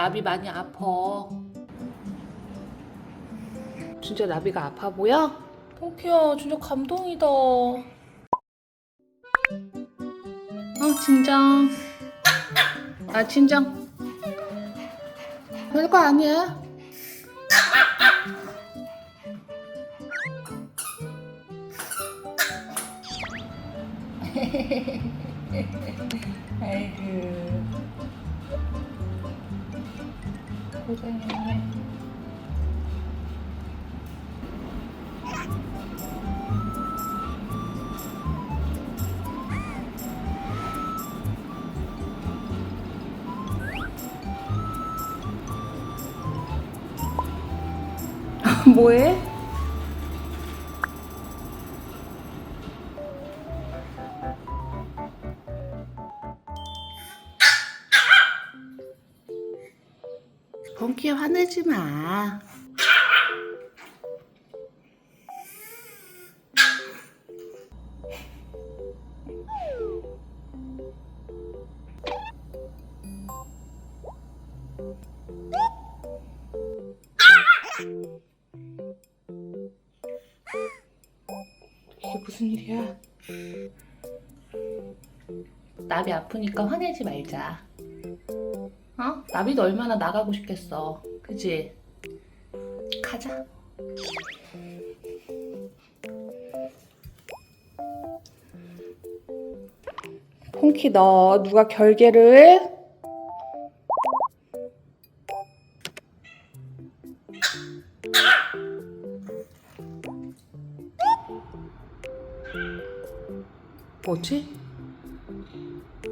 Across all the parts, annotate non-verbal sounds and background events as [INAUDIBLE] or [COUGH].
나비 많이 아파. 진짜 나비가 아파 보여? 펑키야, 진짜 감동이다. 어, 진정. 아, 진정. 별거 아니야. [LAUGHS] 아이고. 고생해. [LAUGHS] 뭐해? 펑키야 화내지 마. 이게 무슨 일이야? 나비 아프니까 화내지 말자. 어? 나비도 얼마나 나가고 싶겠어. 그지? 가자. 퐁키 너 누가 결계를 뭐지?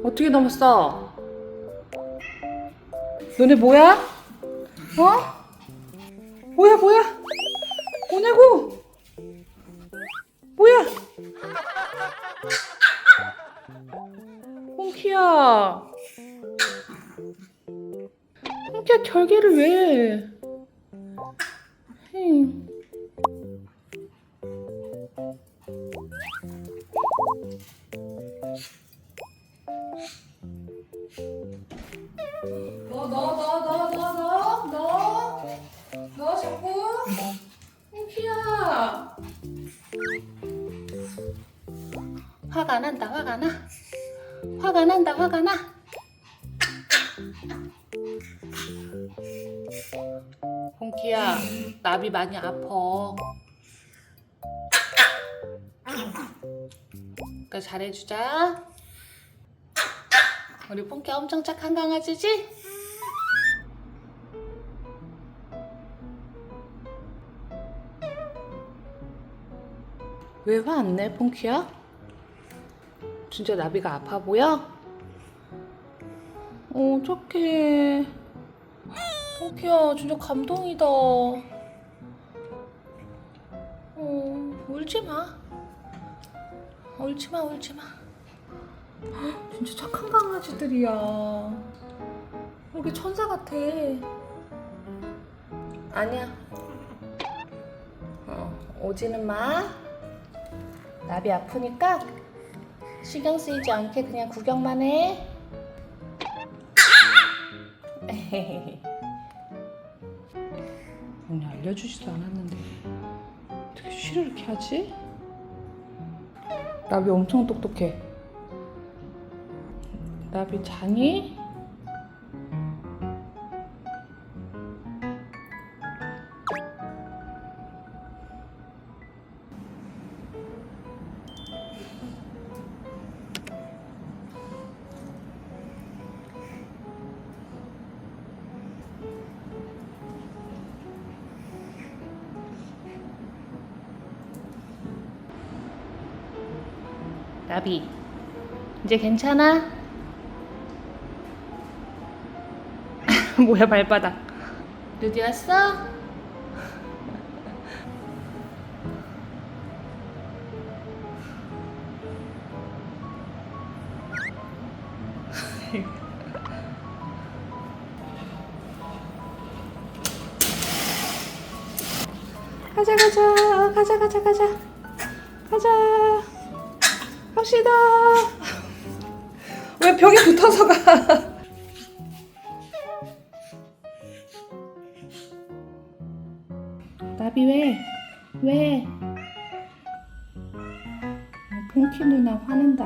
어떻게 넘었어? 너네 뭐야? 어? 뭐야 뭐야? 뭐냐고? 뭐야? 홍키야 홍키야 결계를 왜 해? 너, 너, 너, 너, 너, 너, 너, 너 자꾸 홍키야. 화가 난다, 화가 나. 화가 난다, 화가 나. 홍키야, 나비 많이 아파. 그러니까 잘해주자. 우리 뽕키 엄청 착한 강아지지? 왜 화 안 내, 뽕키야? 진짜 나비가 아파 보여? 어, 어떡해. 뽕키야, 진짜 감동이다. 어, 울지 마. 울지 마, 울지 마. 진짜 착한 강아지들이야. 우리 천사 같아. 아니야. 어, 오지는 마. 나비 아프니까 신경 쓰이지 않게 그냥 구경만 해. [LAUGHS] 오늘 알려주지도 않았는데 어떻게 쉬를 이렇게 하지? 나비 엄청 똑똑해. 나비 자니? 나비 이제 괜찮아? [LAUGHS] 뭐야 발바닥. 누디 왔어? [LAUGHS] 가자 가자. 가자 가자 가자. 가자. 갑시다. [LAUGHS] 왜 벽에 붙어서 가 나비 왜? 왜? 퐁키 누나 화낸다.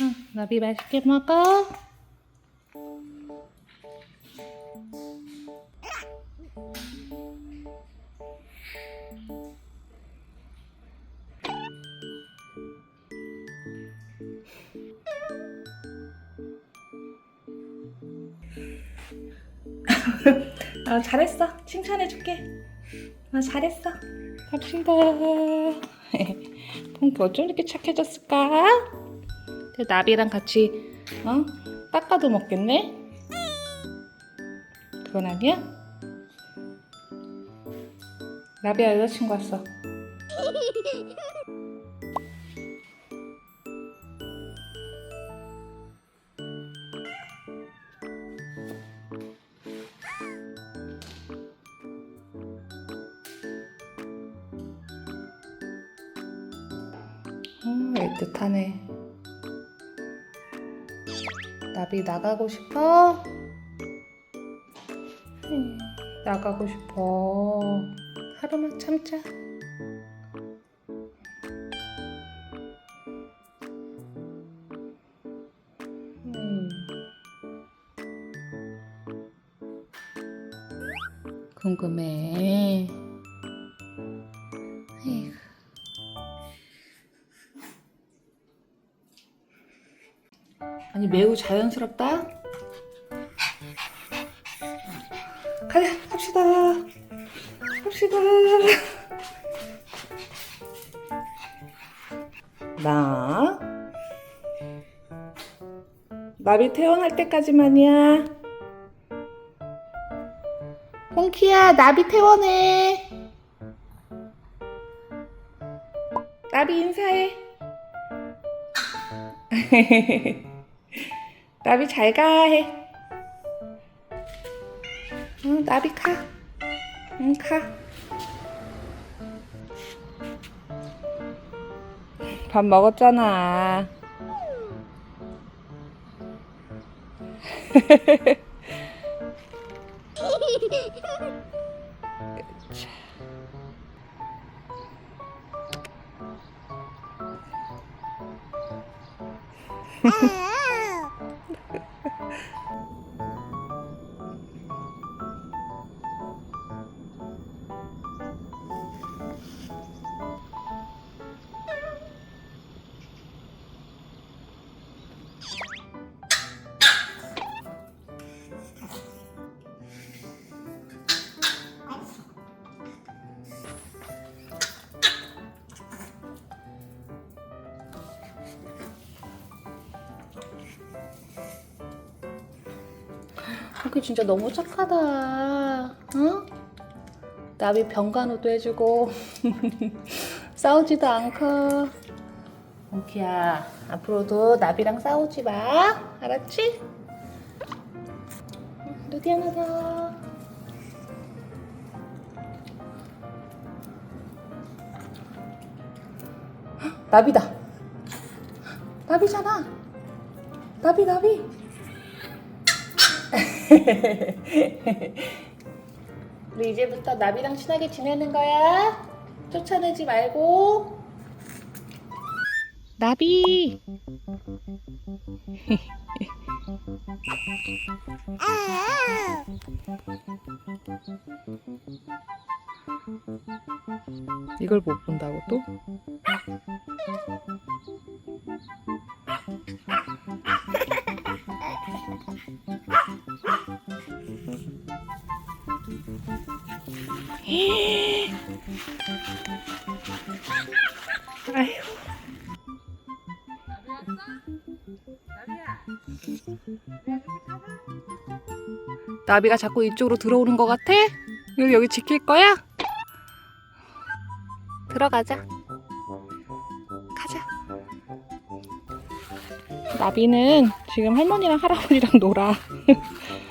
응, 나비 맛있게 먹어. [LAUGHS] 아, 잘했어. 칭찬해줄게. 아, 잘했어. 갑시다. 퐁키 어쩜 이렇게 착해졌을까? 그 나비랑 같이 어? 깎아도 먹겠네? 그건 아니야? 나비야 여자친구 왔어. 음, 애틋하네. 나비 나가고 싶어? 음, 나가고 싶어. 하루만 참자. 음. 궁금해. 에휴. 아니 매우 자연스럽다. 가자 합시다. 합시다. 나 나비 태어날 때까지만이야. 홍키야 나비 태원해. 나비 인사해. [LAUGHS] 나비 잘 가 해. 응, 나비 가. 응, 가. 밥 먹었잖아. [LAUGHS] 그게 진짜 너무 착하다. 응? 나비 병간호도 해주고 [LAUGHS] 싸우지도 않고. 몽키야, 앞으로도 나비랑 싸우지 마. 알았지? 응, 루디 하나 더. 헉, [GASPS] 나비다. 나비잖아. 나비, 나비. 우리 이제부터 나비랑 친하게 지내는 거야. 쫓아내지 말고. 나비. 이걸 못 본다고 또? 아휴. 나비가 자꾸 이쪽으로 들어오는 것 같아? 여기 여기 지킬 거야? 들어가자. 가자. 나비는 지금 할머니랑 할아버지랑 놀아. [LAUGHS]